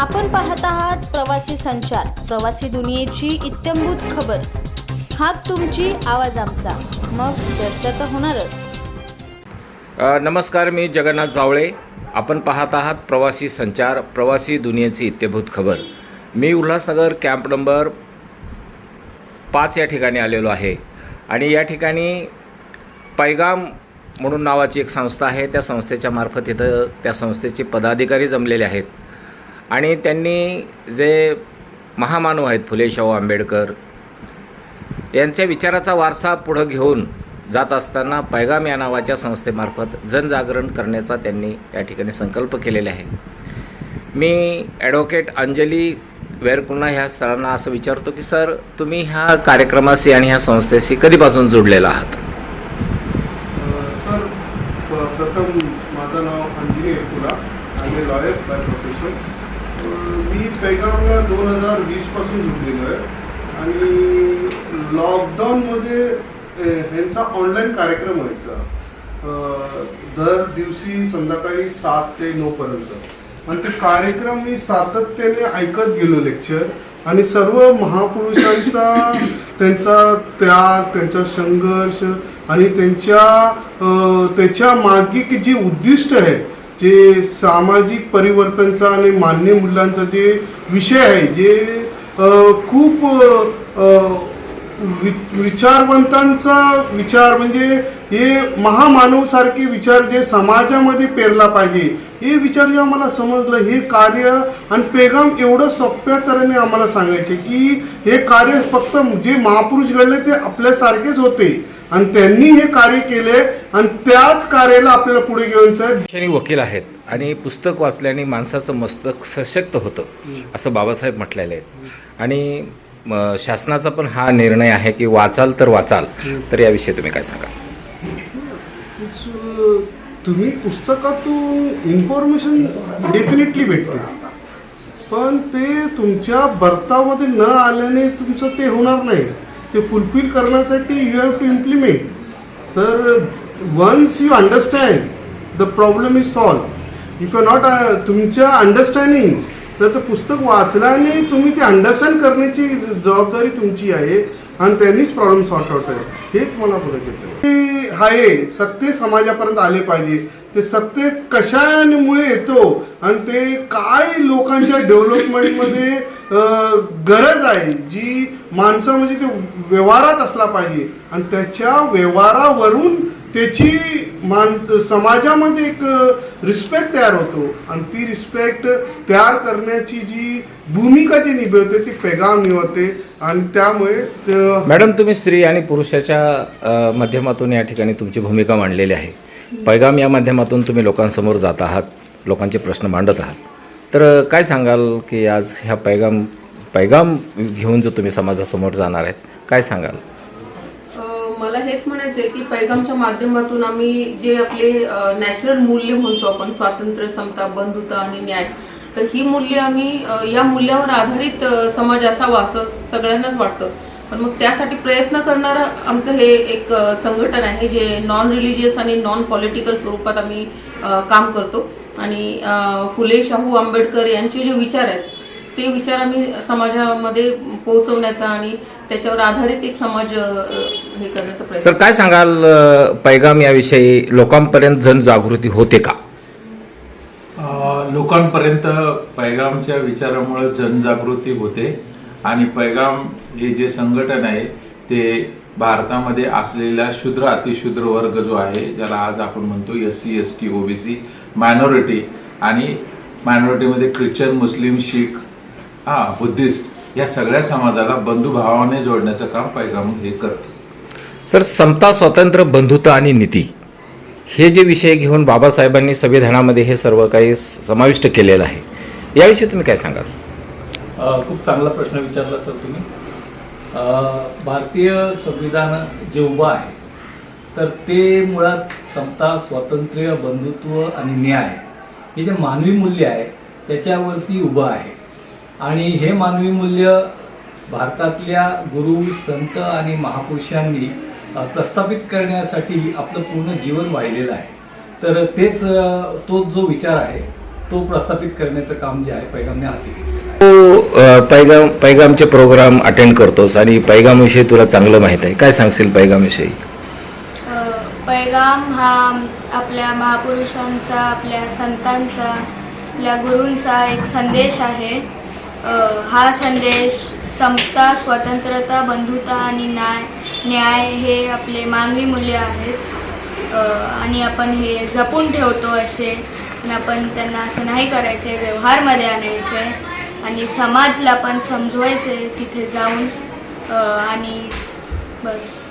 आपण पाहत आहात प्रवासी संचार प्रवासी दुनियेची इत्यंभूत खबर. हात तुमची आवाज आमचा. मग चर्चा तर होणारच. नमस्कार मी जगन्नाथ जावळे. आपण पाहत आहात प्रवासी संचार प्रवासी दुनियेची इत्यभूत खबर. मी उल्हासनगर कॅम्प नंबर पाच या ठिकाणी आलेलो आहे. आणि या ठिकाणी पैगाम म्हणून नावाची एक संस्था आहे. त्या संस्थेच्या मार्फत इथं त्या संस्थेचे पदाधिकारी जमलेले आहेत. आणि त्यांनी जे महामानव आहेत फुले शाहू आंबेडकर यांच्या विचाराचा वारसा पुढं घेऊन जात असताना पैगाम या नावाच्या संस्थेमार्फत जनजागरण करण्याचा त्यांनी या ठिकाणी संकल्प केलेले आहे. मी ॲडव्होकेट अंजली वेरकुन्हा ह्या सरांना असं विचारतो की सर तुम्ही ह्या कार्यक्रमाशी आणि ह्या संस्थेशी कधीपासून जोडलेला आहात? सर प्रथम माझं नाव अंजली वेरकुला आणि लॉयर बाय प्रोफेशन मी पैगामला दोन हजार वीसपासून जुडलेलो आहे. आणि लॉकडाऊनमध्ये ह्यांचा ऑनलाईन कार्यक्रम व्हायचा. दर दिवशी संध्याकाळी सात ते नऊपर्यंत आणि ते कार्यक्रम मी सातत्याने ऐकत गेलो लेक्चर. आणि सर्व महापुरुषांचा त्यांचा त्याग त्यांचा संघर्ष आणि त्यांच्या त्याच्यामागे जी उद्दिष्ट आहे जे सामाजिक परिवर्तनचा आणि मान्य मूल्यांचा जे विषय आहे जे खूप वि- विचारवंतांचा विचार म्हणजे हे महामानवसारखे विचार जे समाजामध्ये पेरला पाहिजे हे विचार जेव्हा मला समजलं हे कार्य आणि पेगाम एवढं सोप्या तऱ्हेने आम्हाला सांगायचे की हे कार्य फक्त जे महापुरुष घडले ते आपल्यासारखेच होते. आणि त्यांनी हे कार्य केले आणि त्याच कार्याला आपल्याला पुढे घेऊन सर शैक्षणिक वकील आहेत आणि पुस्तक वाचल्याने माणसाचं मस्तक सशक्त होतं असं बाबासाहेब म्हटलेलं आहे आणि शासनाचा पण हा निर्णय आहे की वाचाल तर वाचाल. तर याविषयी तुम्ही काय सांगा? It's, तुम्ही पुस्तकातून इन्फॉर्मेशन डेफिनेटली भेटते. पण ते तुमच्या बर्तामध्ये न आल्याने तुमचं ते होणार नाही. ते फुलफिल करण्यासाठी यू हॅव टू इम्प्लिमेंट तर once you understand the problem is solve if you not तुमच्या अंडरस्टँडिंग तर ते पुस्तक वाचल्याने तुम्ही ते अंडरस्टँड करण्याची जबाबदारी तुमची आहे आणि त्यांनीच प्रॉब्लेम सॉर्ट आउट आहे हेच मला बोलायचं आहे. ते आहे सत्य समाजापर्यंत आले पाहिजे. ते सत्य कशामुळे येतो आणि ते काय लोकांच्या डेव्हलपमेंटमध्ये गरज आहे जी माणसामध्ये म्हणजे ते व्यवहारात असला पाहिजे. आणि त्याच्या व्यवहारावरून त्याची मान समाजामध्ये एक रिस्पेक्ट तयार होतो. आणि ती रिस्पेक्ट तयार करण्याची जी भूमिका जी निभवते ती पेगाम निभवते. आणि त्यामुळे मॅडम तुम्ही स्त्री आणि पुरुषाच्या माध्यमातून या ठिकाणी तुमची भूमिका मांडलेली आहे. पैगाम या माध्यमातून तुम्ही लोकांसमोर जात आहात लोकांचे प्रश्न मांडत आहात. तर काय सांगाल की आज ह्या पैगाम पैगाम घेऊन जो तुम्ही समाजासमोर जाणार आहेत काय सांगाल? मला हेच म्हणायचं आहे की पैगामच्या माध्यमातून आम्ही जे आपले नॅचरल मूल्य म्हणतो आपण स्वातंत्र्य समता बंधुता आणि न्याय तर ही मूल्य आम्ही या मूल्यावर आधारित समाज असावा असं सगळ्यांनाच वाटतं. पण मग त्यासाठी प्रयत्न करणारं आमचं हे एक संघटन आहे जे नॉन रिलिजियस आणि नॉन पॉलिटिकल स्वरूपात आम्ही काम करतो. आणि फुले शाहू आंबेडकर यांचे जे विचार आहेत ते विचार आम्ही समाजामध्ये पोहोचवण्याचा आणि त्याच्यावर आधारित एक समाज हे करण्याचा प्रयत्न सर काय सांगाल पैगाम याविषयी? लोकांपर्यंत जनजागृती होते का? लोकांपर्यंत पैगामच्या विचारामुळे जनजागृती होते आणि पैगाम हे जे संघटन आहे ते भारतामध्ये असलेला शूद्र अतिशूद्र वर्ग जो आहे ज्याला आज आपण म्हणतो S C S T OBC minority आणि मायनॉरिटीमध्ये ख्रिश्चन मुस्लिम शीख हा बुद्धिस्ट या सगळ्या समाजाला बंधुभावाने जोडण्याचं काम पैगाम हे करते. सर समता स्वातंत्र्य बंधुता आणि नीती हे जे विषय घेऊन बाबासाहेबांनी संविधानामध्ये हे सर्व काही समाविष्ट केलेलं आहे याविषयी तुम्ही काय सांगाल? खूप चांगला प्रश्न विचारला सर तुम्ही. भारतीय संविधान जे उभं आहे तर ते मुळात समता स्वातंत्र्य बंधुत्व आणि न्याय हे जे मानवी मूल्य आहे त्याच्यावरती उभं आहे. आणि हे मानवी मूल्य भारतातल्या गुरु संत आणि महापुरुषांनी प्रस्थापित करण्यासाठी आपलं पूर्ण जीवन वाहिलेलं आहे. तर तेच तो जो विचार आहे तो प्रस्थापित करण्याचं काम जे आहे पैगामने हाती घेतलेलं आहे. पैगाम पैगामचे प्रोग्राम अटेंड करतोस आणि पैगामविषयी तुला चांगलं माहीत आहे. काय सांगशील पैगामविषयी? पैगाम हा आपल्या महापुरुषांचा आपल्या संतांचा आपल्या गुरूंचा एक संदेश आहे. हा संदेश समता स्वतंत्रता बंधुता आणि न्याय न्याय हे आपले मानवी मूल्य आहेत. आणि आपण हे जपून ठेवतो असे. आणि आपण त्यांना असं नाही करायचे व्यवहारमध्ये आणायचे. आणि समाजला पण समजवायचे तिथे जाऊन. आणि बस.